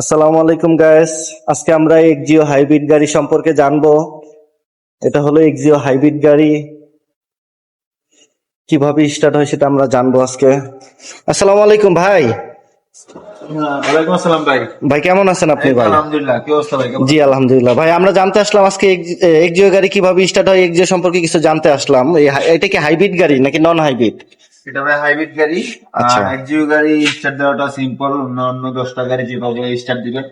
আসসালামু আলাইকুম গাইস আজকে আমরা এক্সিও হাইব্রিড গাড়ি সম্পর্কে জানব। এটা হলো এক্সিও হাইব্রিড গাড়ি। কীভাবে স্টার্ট হয় সেটা আমরা জানব আজকে। আসসালামু আলাইকুম ভাই। ওয়ালাইকুম আসসালাম ভাই। ভাই কেমন আছেন আপনি ভাই? আলহামদুলিল্লাহ কি অবস্থা ভাই? জি আলহামদুলিল্লাহ। ভাই আমরা জানতে আসলাম আজকে এক্সিও গাড়ি কীভাবে স্টার্ট হয় এক্সিও সম্পর্কে কিছু জানতে আসলাম। এটা কি হাইব্রিড গাড়ি নাকি নন হাইব্রিড এটা ভাই হাইব্রিড গাড়ি আচ্ছা। একজিও গাড়ি স্টার্ট দেওয়াটা সিম্পল অন্য অন্য দশটা গাড়ি যেভাবে স্টার্ট দিবে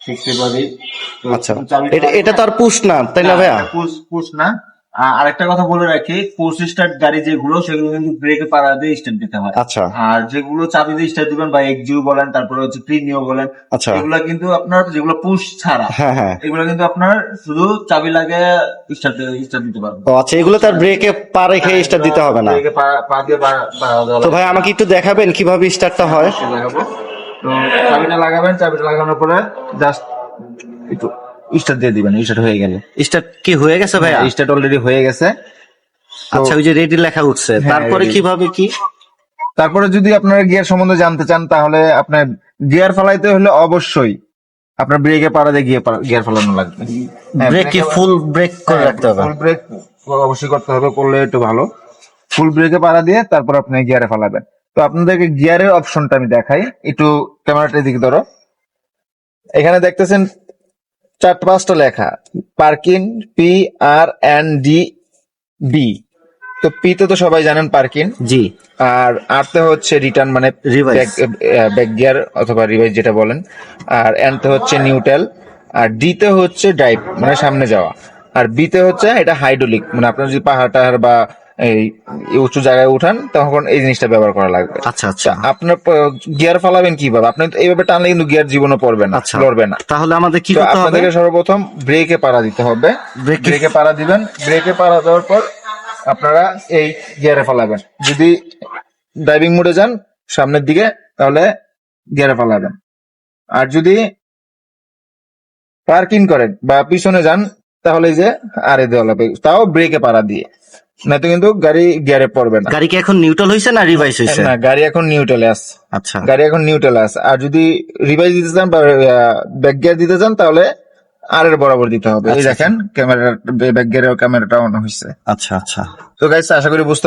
ঠিক সেভাবেই তো আচ্ছা। এটা এটা তো আর পুশ না তাই না ভাইয়া? পুশ পুশ না। আরেকটা কথা বলে রাখি পুশ স্টার্ট গাড়ি যেগুলো সেগুলো কিন্তু ব্রেকে পাড়া দিয়ে স্টার্ট দিতে হয়। আচ্ছা। আর যেগুলো চাবি দিয়ে স্টার্ট দিবেন বা এক্সিও বলেন তারপরে হচ্ছে প্রিমিও বলেন আচ্ছা। এগুলো কিন্তু আপনার যেগুলো পুশ ছাড়া হ্যাঁ হ্যাঁ। এগুলো কিন্তু আপনার শুধু চাবি লাগে স্টার্ট স্টার্ট দিতে পারবেন। ও আচ্ছা এগুলো তার ব্রেকে পা রেখে স্টার্ট দিতে হবে না। ব্রেকে পা- পা দিয়ে তো ভাই আমাকে একটু দেখাবেন কীভাবে স্টার্টটা হয়। লাগাবো তো চাবিটা লাগাবেন চাবিটা লাগানোর পরে জাস্ট একটু স্টার্ট দিয়ে দিবেন স্টার্ট হয়ে গেলে। স্টার্ট কি হয়ে গেছে ভাইয়া? স্টার্ট অলরেডি হয়ে গেছে। আচ্ছা ওই যে রেডি লেখা উঠছে। হ্যাঁ, তারপরে। কীভাবে কি? তারপরে যদি আপনারা গিয়ার সম্বন্ধে জানতে চান তাহলে আপনার গিয়ার ফেলাইতে হলে অবশ্যই আপনার ব্রেকে পাড়া দিয়ে গিয়ার গিয়ার ফেলানো লাগবে। হ্যাঁ, ব্রেক কি ফুল ব্রেক করে রাখতে হবে? ফুল ব্রেক অবশ্যই করতে হবে করলে একটু ভালো। ফুল ব্রেকে পাড়া দিয়ে তারপর আপনি গিয়ারে ফেলাবেন। তো আপনাদেরকে গিয়ারের অপশনটা আমি দেখাই। একটু ক্যামেরাটা দিকে ধরো। এখানে দেখতেছেন চারটা পাঁচটা লেখা। Parking P R N D B. তো পি তে তো সবাই জানেন পার্কিং জি। আর আরতে হচ্ছে রিটার্ন মানে. ব্যাক গিয়ার অথবা রিভাইজ যেটা বলেন। আর এনতে হচ্ছে নিউট্রাল। আর ডি তে হচ্ছে ড্রাইভ মানে সামনে যাওয়া। আর বি তে হচ্ছে এটা হাইড্রোলিক মানে আপনার যদি পাহাড় টাহাড় বা এই উঁচু জায়গায় উঠান তখন এই জিনিসটা ব্যবহার করা লাগবে। আচ্ছা আচ্ছা। আপনার গিয়ার ফালাবেন কীভাবে? আপনি তো এইভাবে টানলে কিন্তু গিয়ার জীবনে পড়বে না আচ্ছা। লড়বে না। তাহলে আমাদের কি করতে হবে? আপনাদেরকে সর্বপ্রথম ব্রেকে পাড়া দিতে হবে। ব্রেকে- পাড়া দিবেন। ব্রেকে পাড়া দেওয়ার পর আপনারা এই গিয়ারে ফেলাবেন। যদি ড্রাইভিং মোডে যান সামনের দিকে তাহলে গিয়ারে ফালাবেন। আর যদি পার্কিং করেন বা পিছনে যান তাহলে এই যে আরে দেওয়া লাগবে তাও ব্রেকে পাড়া দিয়ে। না তো কিন্তু গাড়ি গিয়ারে পড়বে না। গাড়ি কি এখন নিউট্রাল হয়েছে না রিভাইস হয়েছে না গাড়ি এখন নিউট্রালে আছে। আচ্ছা। গাড়ি এখন নিউট্রালে আছে। আর যদি রিভাইস দিতে চান বা ব্যাক গিয়ার দিতে চান তাহলে আর এর বরাবর দিতে হবে। এই আচ্ছা, দেখেন ক্যামেরা ব্যাক গিয়ারের ক্যামেরাটা অন হয়েছে আচ্ছা আচ্ছা। তো গাইস আশা করি বুঝতে